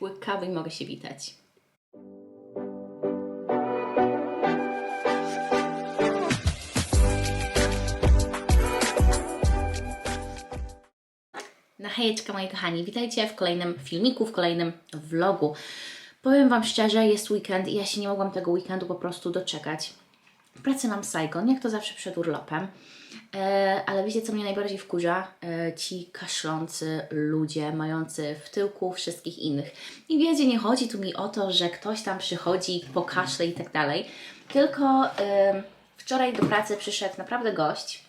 łyk kawy i mogę się witać. No hejeczka moi kochani, witajcie w kolejnym filmiku, w kolejnym vlogu. Powiem Wam szczerze, jest weekend i ja się nie mogłam tego weekendu po prostu doczekać. Pracy mam Saigon, jak to zawsze przed urlopem. E, ale wiecie, co mnie najbardziej wkurza? E, ci kaszlący ludzie, mający w tyłku wszystkich innych. I wiecie, nie chodzi tu mi o to, że ktoś tam przychodzi po kaszle i tak dalej, tylko e, wczoraj do pracy przyszedł naprawdę gość,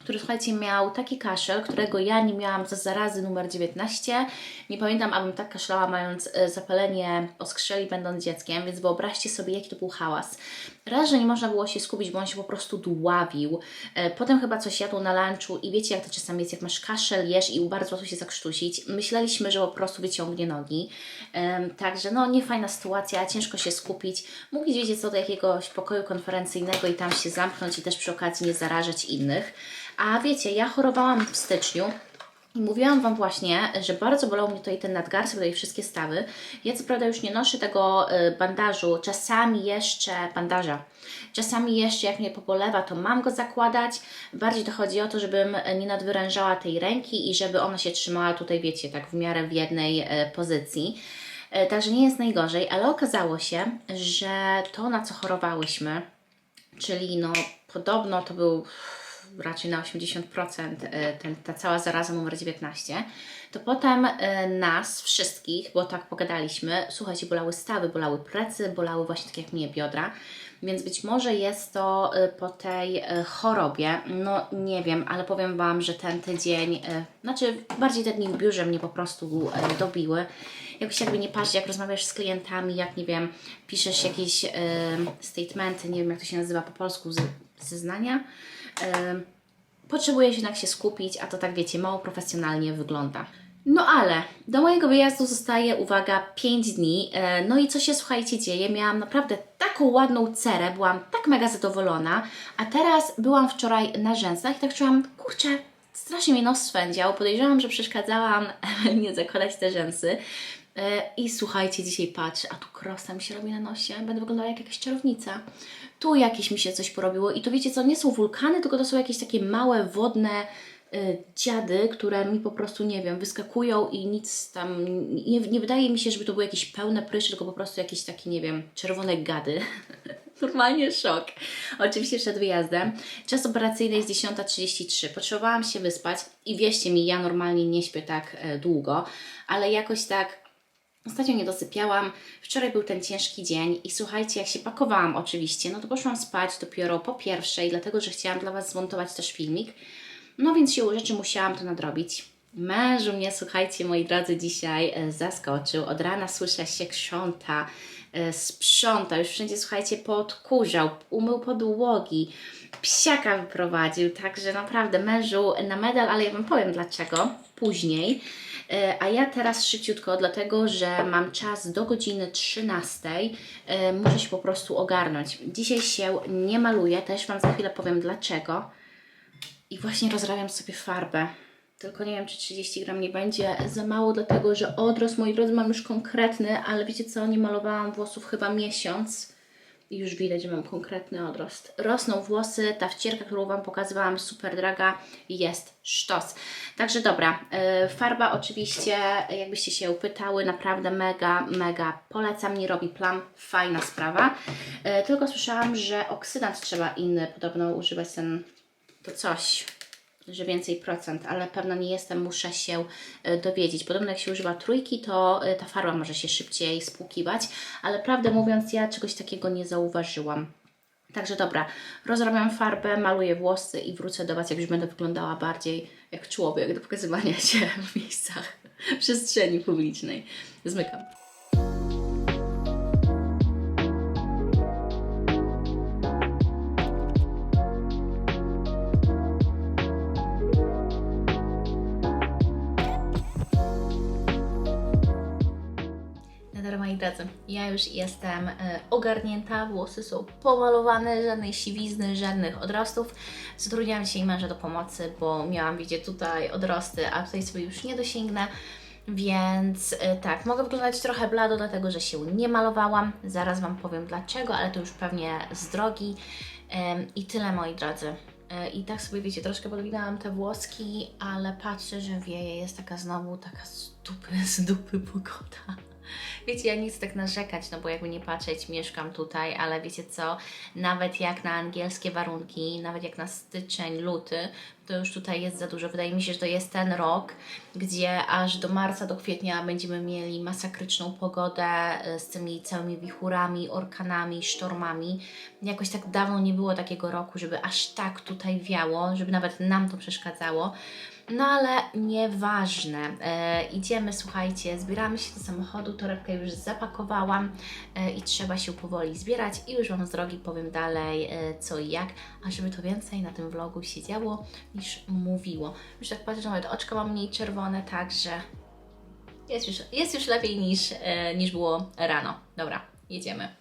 który słuchajcie, miał taki kaszel, którego ja nie miałam za zarazy numer 19. Nie pamiętam, abym tak kaszlała, mając e, zapalenie oskrzeli, będąc dzieckiem, więc wyobraźcie sobie, jaki to był hałas. Raz, że nie można było się skupić, bo on się po prostu dławił. E, Potem chyba coś jadł na lunchu i wiecie, jak to czasami jest, jak masz kaszel, jesz i bardzo łatwo się zakrztusić. Myśleliśmy, że po prostu wyciągnie nogi. Także no, niefajna sytuacja, ciężko się skupić. Mógł wiecie co do jakiegoś pokoju konferencyjnego i tam się zamknąć i też przy okazji nie zarażać innych. A wiecie, ja chorowałam w styczniu i mówiłam Wam właśnie, że bardzo bolał mnie tutaj ten nadgarstek, tutaj wszystkie stawy. Ja co prawda już nie noszę tego y, bandażu, czasami jeszcze bandaża. Czasami jeszcze jak mnie pobolewa, to mam go zakładać. Bardziej to chodzi o to, żebym nie nadwyrężała tej ręki i żeby ona się trzymała tutaj, wiecie, tak w miarę w jednej e, pozycji. Także nie jest najgorzej, ale okazało się, że to na co chorowałyśmy, czyli no podobno to był raczej na 80% e, ten, ta cała zaraza numer 19, to potem e, nas wszystkich, bo tak pogadaliśmy, słuchajcie, bolały stawy, bolały plecy, bolały właśnie tak jak mnie biodra, więc być może jest to e, po tej chorobie, no nie wiem, ale powiem Wam, że ten tydzień, znaczy bardziej te dni w biurze mnie po prostu dobiły. Jakoś jakby nie patrzeć, jak rozmawiasz z klientami, jak nie wiem, piszesz jakieś statementy, nie wiem jak to się nazywa po polsku, zeznania. E, potrzebuję się jednak się skupić, a to tak wiecie, mało profesjonalnie wygląda. No ale do mojego wyjazdu zostaje, uwaga, 5 dni. E, No i co się, słuchajcie, dzieje? Miałam naprawdę taką ładną cerę, byłam tak mega zadowolona, a teraz byłam wczoraj na rzęsach i tak czułam, kurczę, strasznie mnie nos swędział. Podejrzewam, że przeszkadzałam nie zakładać te rzęsy. E, I słuchajcie, dzisiaj patrzę, a tu krosta mi się robi na nosie, będę wyglądała jak jakaś czarownica. Tu jakieś mi się coś porobiło i to wiecie co, nie są wulkany, tylko to są jakieś takie małe, wodne y, dziady, które mi po prostu, nie wiem, wyskakują i nic tam, nie, nie wydaje mi się, żeby to były jakieś pełne prysze, tylko po prostu jakieś takie, nie wiem, czerwone gady. Normalnie szok. Oczywiście przed wyjazdem. Czas operacyjny jest 10.33. Potrzebowałam się wyspać i wierzcie mi, ja normalnie nie śpię tak e, długo, ale jakoś tak Ostatnio nie dosypiałam. Wczoraj był ten ciężki dzień i słuchajcie, jak się pakowałam oczywiście, no to poszłam spać dopiero po pierwszej, dlatego że chciałam dla Was zmontować też filmik. No więc siłą rzeczy musiałam to nadrobić. Mężu mnie, słuchajcie, moi drodzy, dzisiaj e, zaskoczył. Od rana słyszę się krząta, e, sprząta, już wszędzie, słuchajcie, podkurzał, umył podłogi, psiaka wyprowadził, także naprawdę mężu na medal, ale ja Wam powiem dlaczego później. E, A ja teraz szybciutko, dlatego że mam czas do godziny 13. e, Muszę się po prostu ogarnąć. Dzisiaj się nie maluję, też Wam za chwilę powiem dlaczego. I właśnie rozrabiam sobie farbę. Tylko nie wiem, czy 30 gram nie będzie za mało, dlatego że odrost, moi drodzy, mam już konkretny, ale wiecie co, nie malowałam włosów chyba miesiąc. Już widać, że mam konkretny odrost. Rosną włosy, ta wcierka, którą Wam pokazywałam, super draga, jest sztos. Także dobra, yy, farba oczywiście, jakbyście się pytały, naprawdę mega, mega polecam, nie robi plam, fajna sprawa. Yy, tylko słyszałam, że oksydant trzeba inny podobno używać, ten, to coś, że więcej procent, ale pewna nie jestem, muszę się e, dowiedzieć. Podobno jak się używa trójki, to e, ta farba może się szybciej spłukiwać, ale prawdę mówiąc, ja czegoś takiego nie zauważyłam. Także dobra, rozrabiam farbę, maluję włosy i wrócę do Was, jak już będę wyglądała bardziej jak człowiek do pokazywania się w miejscach przestrzeni publicznej. Zmykam. Drodzy, ja już jestem e, ogarnięta, włosy są pomalowane, żadnej siwizny, żadnych odrostów. Zatrudniałam dzisiaj męża do pomocy, bo miałam, widzieć tutaj odrosty, a tutaj sobie już nie dosięgnę. Więc y, tak, mogę wyglądać trochę blado, dlatego że się nie malowałam. Zaraz Wam powiem dlaczego, ale to już pewnie z drogi. I tyle, moi drodzy. Y, I tak sobie, wiecie, troszkę podwinęłam te włoski, ale patrzę, że wieje, jest taka znowu taka z dupy, z dupy pogoda. Wiecie, ja nie chcę tak narzekać, no bo jakby nie patrzeć, mieszkam tutaj, ale wiecie co, nawet jak na angielskie warunki, nawet jak na styczeń, luty, to już tutaj jest za dużo. Wydaje mi się, że to jest ten rok, gdzie aż do marca, do kwietnia będziemy mieli masakryczną pogodę e, z tymi całymi wichurami, orkanami, sztormami. Jakoś tak dawno nie było takiego roku, żeby aż tak tutaj wiało, żeby nawet nam to przeszkadzało. No ale nieważne. E, idziemy, słuchajcie, zbieramy się do samochodu, torebkę już zapakowałam e, i trzeba się powoli zbierać i już Wam z drogi powiem dalej e, co i jak, a żeby to więcej na tym vlogu się działo niż mówiło. Już tak patrzę, że nawet oczka mam mniej czerwone, także jest już, jest już lepiej niż, e, niż było rano. Dobra, jedziemy.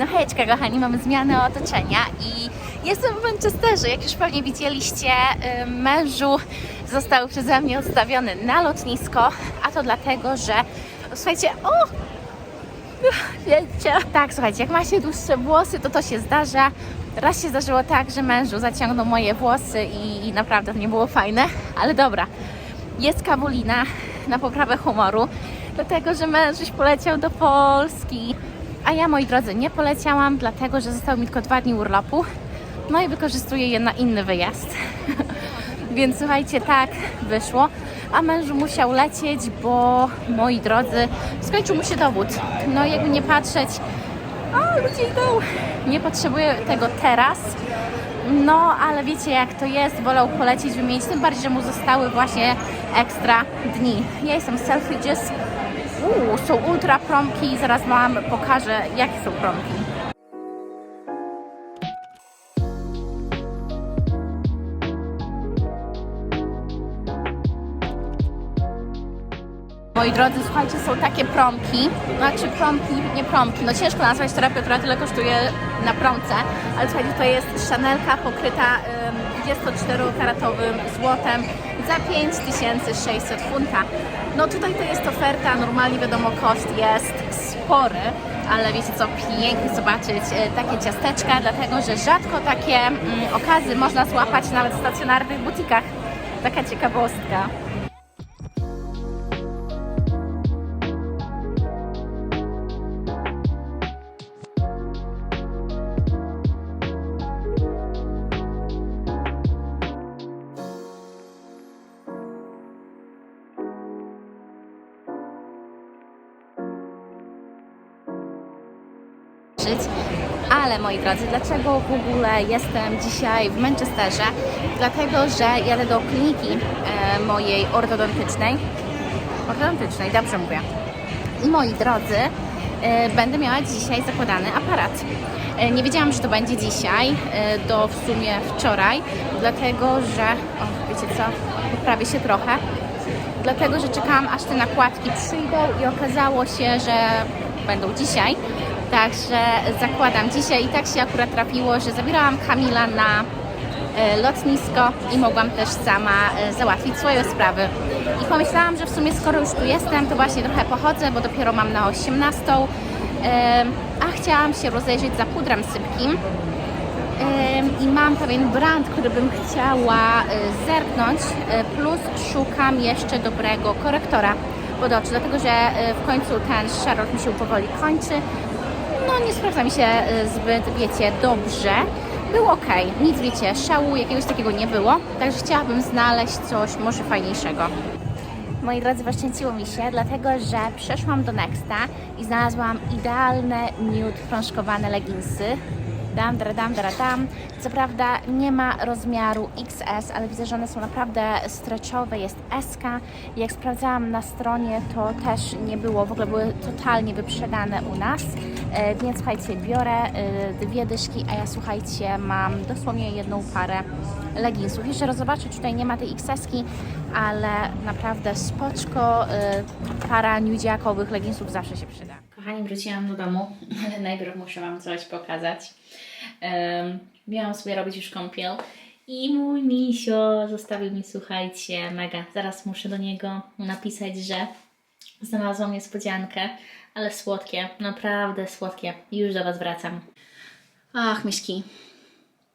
No hejczka kochani, mamy zmianę otoczenia i jestem w Manchesterze. Jak już pewnie widzieliście, y, mężu został przeze mnie odstawiony na lotnisko, a to dlatego, że słuchajcie, o! Wiecie. Tak, słuchajcie, jak ma się dłuższe włosy, to to się zdarza. Raz się zdarzyło tak, że mężu zaciągnął moje włosy i, i naprawdę to nie było fajne, ale dobra. Jest Kawulina na poprawę humoru, dlatego że mężuś poleciał do Polski. A ja, moi drodzy, nie poleciałam, dlatego że zostało mi tylko dwa dni urlopu. No i wykorzystuję je na inny wyjazd. Więc słuchajcie, tak wyszło. A mężu musiał lecieć, bo moi drodzy, skończył mu się dowód. No jakby nie patrzeć, o ludzie idą. Nie potrzebuję tego teraz. No, ale wiecie jak to jest, wolał polecieć, wymienić, tym bardziej, że mu zostały właśnie ekstra dni. Ja jestem selfridges. Uuu, są ultra promki, zaraz Wam pokażę, jakie są promki. Moi drodzy, słuchajcie, są takie promki, znaczy promki, nie promki, no ciężko nazwać terapię, która tyle kosztuje na promce, ale słuchajcie, to jest szanelka pokryta ym, 24-karatowym złotem za 5600 funta. No tutaj to jest oferta, normalnie wiadomo, koszt jest spory, ale wiecie co, pięknie zobaczyć e, takie ciasteczka, dlatego że rzadko takie mm, okazy można złapać nawet w stacjonarnych butikach. Taka ciekawostka. Ale moi drodzy, dlaczego w ogóle jestem dzisiaj w Manchesterze? Dlatego, że jadę do kliniki e, mojej ortodontycznej. Ortodontycznej, dobrze mówię. I moi drodzy, e, będę miała dzisiaj zakładany aparat. E, nie wiedziałam, że to będzie dzisiaj, e, do w sumie wczoraj, dlatego że, o, wiecie co, poprawię się trochę, dlatego że czekałam aż te nakładki przyjdą i okazało się, że będą dzisiaj. Także zakładam dzisiaj i tak się akurat trafiło, że zabierałam Kamila na e, lotnisko i mogłam też sama e, załatwić swoje sprawy. I pomyślałam, że w sumie skoro już tu jestem, to właśnie trochę pochodzę, bo dopiero mam na 18, e, a chciałam się rozejrzeć za pudrem sypkim. I mam pewien brand, który bym chciała y, zerknąć, plus szukam jeszcze dobrego korektora pod oczy, dlatego że w końcu ten Charlotte mi się powoli kończy. Nie sprawdza mi się y, zbyt, wiecie, dobrze. Było ok, nic wiecie, szału jakiegoś takiego nie było, także chciałabym znaleźć coś może fajniejszego. Moi drodzy, zaszczęciło mi się, dlatego że przeszłam do Nexta i znalazłam idealne nude frążkowane leginsy Dam, dra, dam, dra. Co prawda nie ma rozmiaru XS, ale widzę, że one są naprawdę stretchowe. Jest SK. Jak sprawdzałam na stronie, to też nie było. W ogóle były totalnie wyprzedane u nas. E, więc słuchajcie, biorę e, dwie dyszki, a ja słuchajcie, mam dosłownie jedną parę leginsów. Jeszcze raz zobaczę, tutaj nie ma tej XS-ki, ale naprawdę spoczko. E, para nudziakowych leginsów zawsze się przyda. Kochani, wróciłam do domu, ale najpierw muszę Wam coś pokazać. Um, miałam sobie robić już kąpiel i mój misio zostawił mi, słuchajcie, mega. Zaraz muszę do niego napisać, że znalazłam niespodziankę, ale słodkie, naprawdę słodkie. Już do Was wracam. Ach, myszki,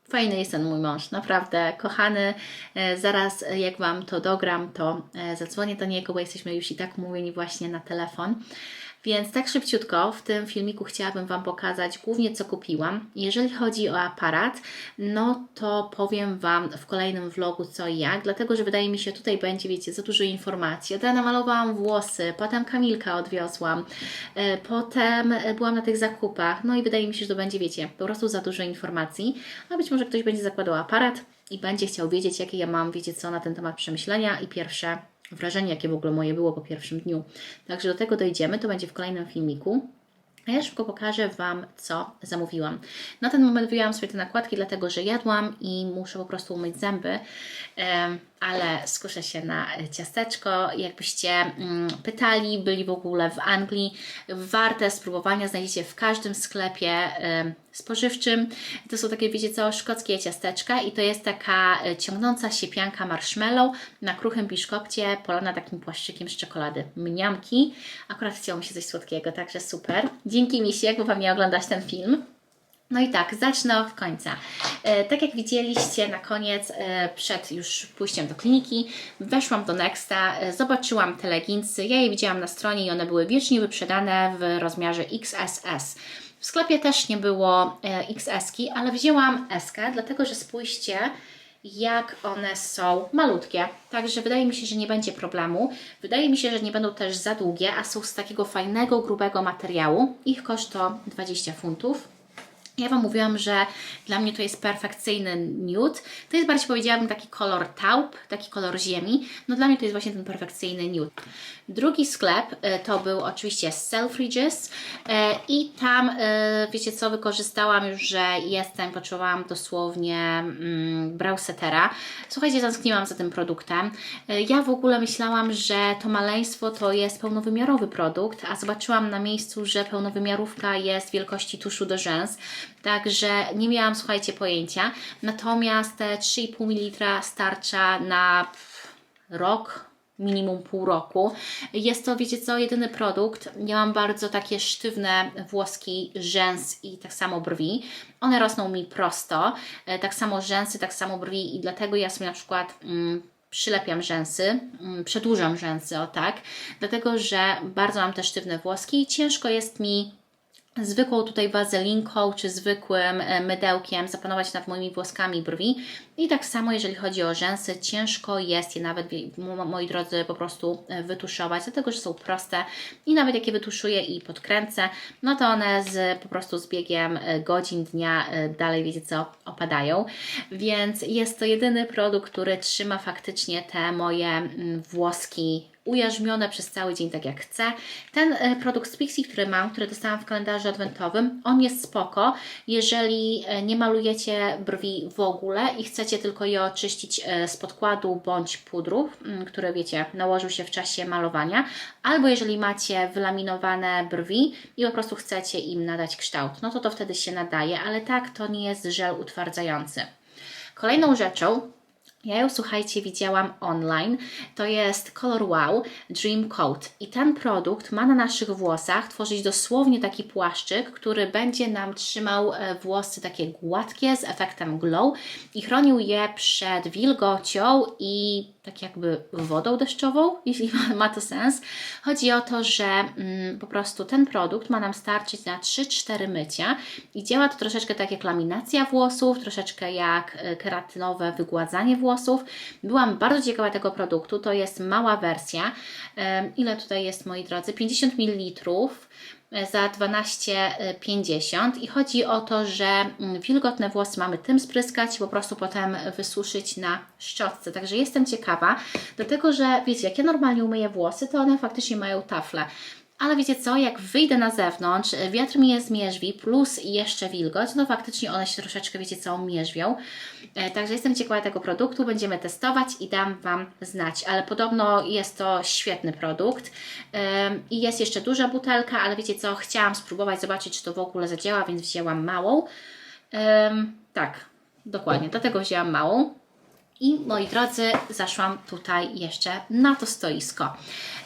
Fajny jest ten mój mąż, naprawdę kochany. E, Zaraz e, jak Wam to dogram, to e, zadzwonię do niego, bo jesteśmy już i tak mówieni właśnie na telefon. Więc tak szybciutko w tym filmiku chciałabym Wam pokazać głównie co kupiłam. Jeżeli chodzi o aparat, no to powiem Wam w kolejnym vlogu co i jak, dlatego że wydaje mi się tutaj będzie, wiecie, za dużo informacji. Ja namalowałam włosy, potem Kamilka odwiozłam, e, potem byłam na tych zakupach, no i wydaje mi się, że to będzie, wiecie, po prostu za dużo informacji, a być może ktoś będzie zakładał aparat i będzie chciał wiedzieć, jakie ja mam, wiecie co, na ten temat przemyślenia i pierwsze wrażenie, jakie w ogóle moje było po pierwszym dniu. Także do tego dojdziemy, to będzie w kolejnym filmiku. A ja szybko pokażę Wam, co zamówiłam. Na ten moment wyjęłam sobie te nakładki, dlatego że jadłam i muszę po prostu umyć zęby, ale skuszę się na ciasteczko. Jakbyście mm, pytali, byli w ogóle w Anglii, warte spróbowania znajdziecie w każdym sklepie spożywczym. To są takie, wiecie co, szkockie ciasteczka i to jest taka e, ciągnąca się pianka marshmallow na kruchym biszkopcie, polana takim płaszczykiem z czekolady. Mniamki. Akurat chciało mi się coś słodkiego, także super. Dzięki Misie, jak Wam nie oglądać ten film. No i tak, zacznę od końca. E, tak jak widzieliście na koniec, e, przed już pójściem do kliniki, weszłam do Nexta, e, zobaczyłam te leginsy. Ja je widziałam na stronie i one były wiecznie wyprzedane w rozmiarze XSS. W sklepie też nie było XS-ki, ale wzięłam SK, dlatego że spójrzcie, jak one są malutkie. Także wydaje mi się, że nie będzie problemu. Wydaje mi się, że nie będą też za długie, a są z takiego fajnego, grubego materiału. Ich koszt to 20 funtów. Ja Wam mówiłam, że dla mnie to jest perfekcyjny nude. To jest bardziej powiedziałabym taki kolor taupe, taki kolor ziemi. No dla mnie to jest właśnie ten perfekcyjny nude. Drugi sklep e, to był oczywiście Selfridges e, i tam, e, wiecie co, wykorzystałam już, że jestem, potrzebowałam dosłownie mm, browsetera. Słuchajcie, tęskniłam za tym produktem. Ja w ogóle myślałam, że to maleństwo to jest pełnowymiarowy produkt, a zobaczyłam na miejscu, że pełnowymiarówka jest wielkości tuszu do rzęs. Także nie miałam, słuchajcie, pojęcia. Natomiast te 3,5 ml starcza na rok, minimum pół roku. Jest to, wiecie co, jedyny produkt. Ja mam bardzo takie sztywne włoski rzęs i tak samo brwi. One rosną mi prosto, e, tak samo rzęsy, tak samo brwi i dlatego ja sobie na przykład mm, przylepiam rzęsy, mm, przedłużam rzęsy, o tak, dlatego że bardzo mam te sztywne włoski i ciężko jest mi zwykłą tutaj wazelinką czy zwykłym e, mydełkiem zapanować nad moimi włoskami brwi. I tak samo, jeżeli chodzi o rzęsy, ciężko jest je nawet, moi drodzy, po prostu e, wytuszować, dlatego że są proste i nawet jak je wytuszuję i podkręcę, no to one z, po prostu z biegiem e, godzin, dnia dalej, wiecie co, opadają. Więc jest to jedyny produkt, który trzyma faktycznie te moje mm, włoski ujarzmione przez cały dzień tak jak chcę. Ten e, produkt z Pixie, który mam, który dostałam w kalendarzu adwentowym, on jest spoko, jeżeli e, nie malujecie brwi w ogóle i chcecie tylko je oczyścić e, z podkładu bądź pudru, mm, który wiecie, nałożył się w czasie malowania, albo jeżeli macie wylaminowane brwi i po prostu chcecie im nadać kształt, no to to wtedy się nadaje, ale tak, to nie jest żel utwardzający. Kolejną rzeczą, ja ją, słuchajcie, widziałam online. To jest Color Wow Dream Coat. I ten produkt ma na naszych włosach tworzyć dosłownie taki płaszczyk, który będzie nam trzymał e, włosy takie gładkie z efektem glow i chronił je przed wilgocią i tak jakby wodą deszczową, jeśli ma, to sens. Chodzi o to, że mm, po prostu ten produkt ma nam starczyć na 3-4 mycia i działa to troszeczkę tak jak laminacja włosów, troszeczkę jak e, keratynowe wygładzanie włosów. Byłam bardzo ciekawa tego produktu, to jest mała wersja. Ile tutaj jest, moi drodzy? 50 ml. Za 12,50 i chodzi o to, że mm, wilgotne włosy mamy tym spryskać po prostu potem wysuszyć na szczotce. Także jestem ciekawa, dlatego że wiecie, jak ja normalnie umyję włosy, to one faktycznie mają tafle. Ale wiecie co, jak wyjdę na zewnątrz, e, wiatr mi je zmierzwi, plus jeszcze wilgoć, no faktycznie one się troszeczkę, wiecie co, mierzwią. E, Także jestem ciekawa tego produktu, będziemy testować i dam Wam znać. Ale podobno jest to świetny produkt. I jest jeszcze duża butelka, ale wiecie co, chciałam spróbować, zobaczyć, czy to w ogóle zadziała, więc wzięłam małą. Tak, dokładnie, dlatego wzięłam małą. I moi drodzy, zaszłam tutaj jeszcze na to stoisko.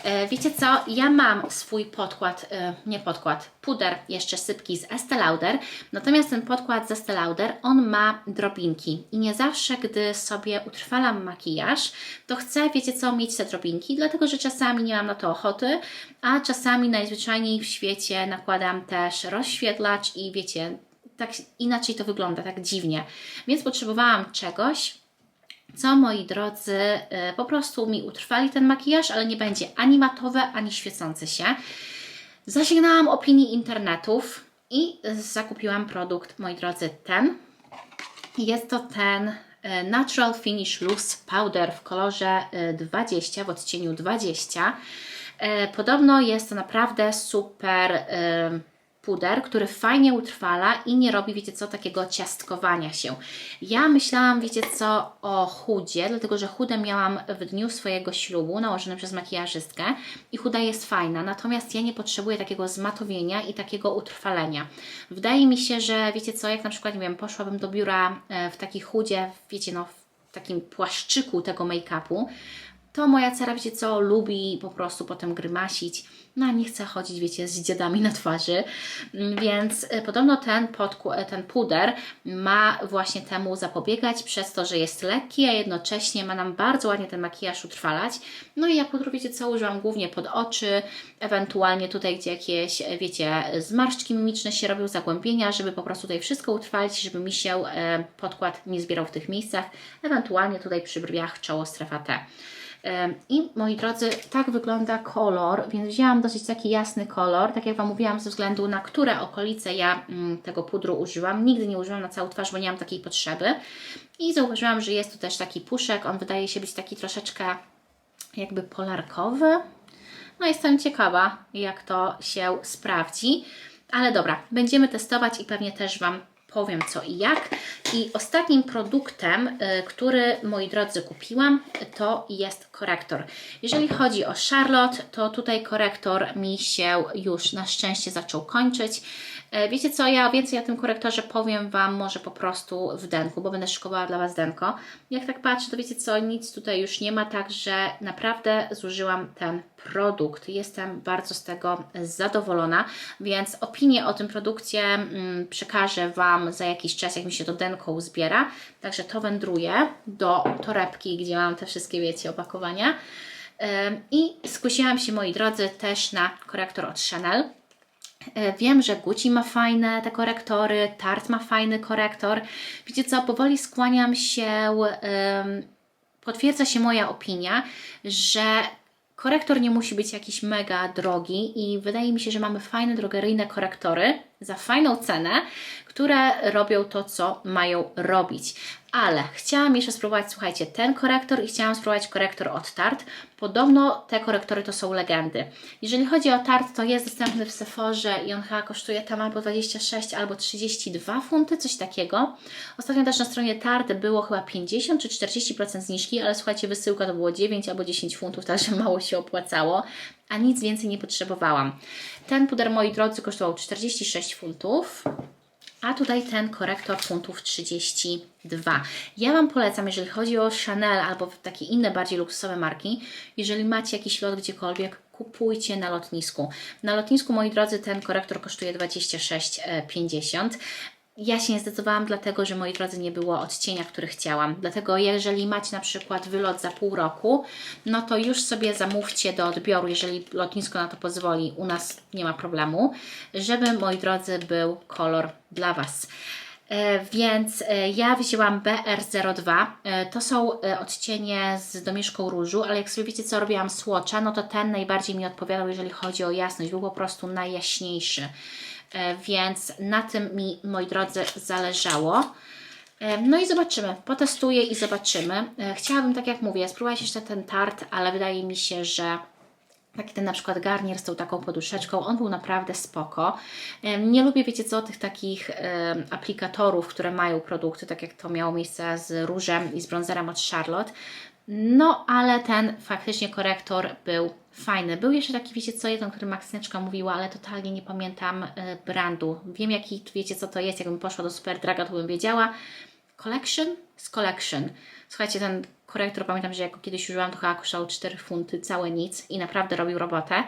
E, wiecie co? Ja mam swój podkład, e, nie podkład, puder jeszcze sypki z Estee Lauder. Natomiast ten podkład z Estee Lauder, on ma drobinki. I nie zawsze, gdy sobie utrwalam makijaż, to chcę, wiecie co, mieć te drobinki, dlatego że czasami nie mam na to ochoty, a czasami najzwyczajniej w świecie nakładam też rozświetlacz i wiecie, tak inaczej to wygląda, tak dziwnie. Więc potrzebowałam czegoś, co moi drodzy, y, po prostu mi utrwali ten makijaż, ale nie będzie ani matowe, ani świecące się. Zasięgnęłam opinii internetów i zakupiłam produkt, moi drodzy, ten. Jest to ten y, Natural Finish Loose Powder w kolorze y, 20, w odcieniu 20. E, Podobno jest to naprawdę super puder, który fajnie utrwala i nie robi, wiecie co, takiego ciastkowania się. Ja myślałam, wiecie co, o chudzie, dlatego że chudę miałam w dniu swojego ślubu, nałożone przez makijażystkę i chuda jest fajna, natomiast ja nie potrzebuję takiego zmatowienia i takiego utrwalenia. Wydaje mi się, że wiecie co, jak na przykład, nie wiem, poszłabym do biura e, w takiej chudzie, wiecie, no, w takim płaszczyku tego make-upu, to moja cera, wiecie co, lubi po prostu potem grymasić, no a nie chce chodzić, wiecie, z dziadami na twarzy, Mm, więc y, podobno ten, podku- y, ten puder ma właśnie temu zapobiegać przez to, że jest lekki, a jednocześnie ma nam bardzo ładnie ten makijaż utrwalać. No i ja pudru, wiecie co, używam głównie pod oczy, ewentualnie tutaj, gdzie jakieś, e, wiecie, zmarszczki mimiczne się robią, zagłębienia, żeby po prostu tutaj wszystko utrwalić, żeby mi się e, podkład nie zbierał w tych miejscach, ewentualnie tutaj przy brwiach czoło strefa T. I moi drodzy, tak wygląda kolor, więc wzięłam dosyć taki jasny kolor, tak jak Wam mówiłam, ze względu na które okolice ja mm, tego pudru użyłam. Nigdy nie użyłam na całą twarz, bo nie mam takiej potrzeby. I zauważyłam, że jest tu też taki puszek, on wydaje się być taki troszeczkę jakby polarkowy. No jestem ciekawa, jak to się sprawdzi. Ale dobra, będziemy testować i pewnie też Wam powiem co i jak. I ostatnim produktem, y, który moi drodzy kupiłam, to jest korektor. Jeżeli chodzi o Charlotte, to tutaj korektor mi się już na szczęście zaczął kończyć. E, Wiecie co, ja więcej o tym korektorze powiem Wam może po prostu w denku, bo będę szykowała dla Was denko. Jak tak patrzę, to wiecie co, nic tutaj już nie ma, także naprawdę zużyłam ten produkt. Jestem bardzo z tego zadowolona, więc opinię o tym produkcie mm, przekażę Wam za jakiś czas, jak mi się to denko uzbiera. Także to wędruje do torebki, gdzie mam te wszystkie, wiecie, opakowania. I skusiłam się, moi drodzy, też na korektor od Chanel. E, Wiem, że Gucci ma fajne te korektory, Tarte ma fajny korektor. Wiecie co, powoli skłaniam się, potwierdza się moja opinia, że korektor nie musi być jakiś mega drogi i wydaje mi się, że mamy fajne drogeryjne korektory za fajną cenę, które robią to, co mają robić. Ale chciałam jeszcze spróbować, słuchajcie, ten korektor i chciałam spróbować korektor od Tarte. Podobno te korektory to są legendy. Jeżeli chodzi o Tarte, to jest dostępny w Sephorze i on chyba kosztuje tam albo 26, albo 32 funty, coś takiego. Ostatnio też na stronie Tarte było chyba 50 czy 40% zniżki, ale słuchajcie, wysyłka to było 9 albo 10 funtów, także mało się opłacało, a nic więcej nie potrzebowałam. Ten puder, moi drodzy, kosztował 46 funtów. A tutaj ten korektor funtów 32. Ja Wam polecam, jeżeli chodzi o Chanel albo takie inne bardziej luksusowe marki, jeżeli macie jakiś lot gdziekolwiek, kupujcie na lotnisku. Na lotnisku, moi drodzy, ten korektor kosztuje 26,50. Ja się nie zdecydowałam, dlatego że moi drodzy nie było odcienia, który chciałam. Dlatego jeżeli macie na przykład wylot za pół roku, no to już sobie zamówcie do odbioru, jeżeli lotnisko na to pozwoli, u nas nie ma problemu, żeby moi drodzy był kolor dla Was. E, więc e, ja wzięłam BR02. E, to są odcienie z domieszką różu, ale jak sobie wiecie, co robiłam słocza, no to ten najbardziej mi odpowiadał, jeżeli chodzi o jasność. Był po prostu najjaśniejszy. E, więc na tym mi, moi drodzy, zależało. E, No i zobaczymy, potestuję i zobaczymy. E, Chciałabym, tak jak mówię, spróbować jeszcze ten tart, ale wydaje mi się, że taki ten na przykład garnier z tą taką poduszeczką, on był naprawdę spoko. Nie lubię, wiecie co, tych takich aplikatorów, które mają produkty, tak jak to miało miejsce z różem i z bronzerem od Charlotte. No, ale ten faktycznie korektor był fajny. Był jeszcze taki, wiecie co, jeden, który Maksyneczka mówiła, ale totalnie nie pamiętam e, brandu. Wiem, jaki, wiecie co to jest, jakbym poszła do Superdraga, to bym wiedziała. Collection? Z Collection. Słuchajcie, ten korektor, pamiętam, że jak go kiedyś użyłam, to chyba kosztował 4 funty, całe nic i naprawdę robił robotę.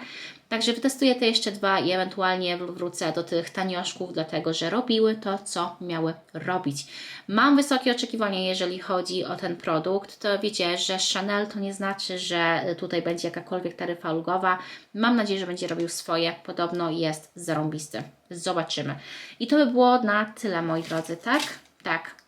Także wytestuję te jeszcze dwa i ewentualnie wrócę do tych tanioszków, dlatego że robiły to, co miały robić. Mam wysokie oczekiwania, jeżeli chodzi o ten produkt. To wiecie, że Chanel to nie znaczy, że tutaj będzie jakakolwiek taryfa ulgowa. Mam nadzieję, że będzie robił swoje. Podobno jest zarąbisty. Zobaczymy. I to by było na tyle, moi drodzy, tak? Tak.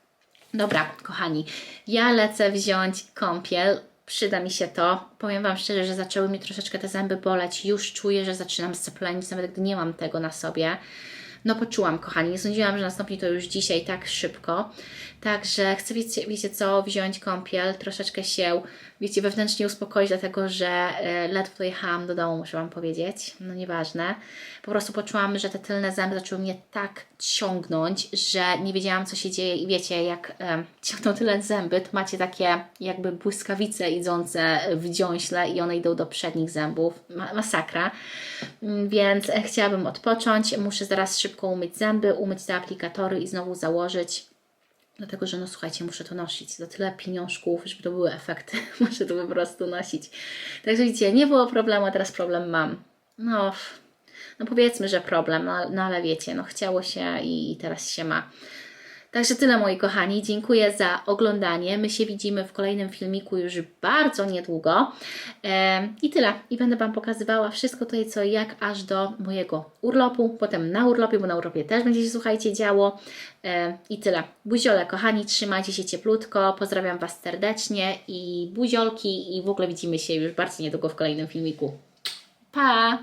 Dobra, kochani, ja lecę wziąć kąpiel. Przyda mi się to. Powiem Wam szczerze, że zaczęły mi troszeczkę te zęby boleć. Już czuję, że zaczynam zaplenić, nawet gdy nie mam tego na sobie. No poczułam, kochani. Nie sądziłam, że nastąpi to już dzisiaj tak szybko. Także chcę, wiecie, wiecie co, wziąć kąpiel, troszeczkę się, wiecie, wewnętrznie uspokoić, dlatego że e, ledwo dojechałam do domu, muszę Wam powiedzieć. No nieważne. Po prostu poczułam, że te tylne zęby zaczęły mnie tak ciągnąć, że nie wiedziałam, co się dzieje i wiecie, jak e, ciągną tyle zęby, to macie takie jakby błyskawice idące w dziąśle i one idą do przednich zębów. Ma masakra. Mm, Więc e, chciałabym odpocząć. Muszę zaraz szybko umyć zęby, umyć te aplikatory i znowu założyć. Dlatego, że no słuchajcie, muszę to nosić. Za tyle pieniążków, żeby to były efekty. muszę to po prostu nosić. Także widzicie, nie było problemu, a teraz problem mam. No, no powiedzmy, że problem, no, no ale wiecie, no chciało się i, i teraz się ma. Także tyle moi kochani, dziękuję za oglądanie. My się widzimy w kolejnym filmiku już bardzo niedługo. I tyle. I będę Wam pokazywała wszystko tutaj co jak aż do mojego urlopu, potem na urlopie, bo na urlopie też będzie się słuchajcie działo. I tyle. Buziole kochani, trzymajcie się cieplutko. Pozdrawiam Was serdecznie i buziolki i w ogóle widzimy się już bardzo niedługo w kolejnym filmiku. Pa!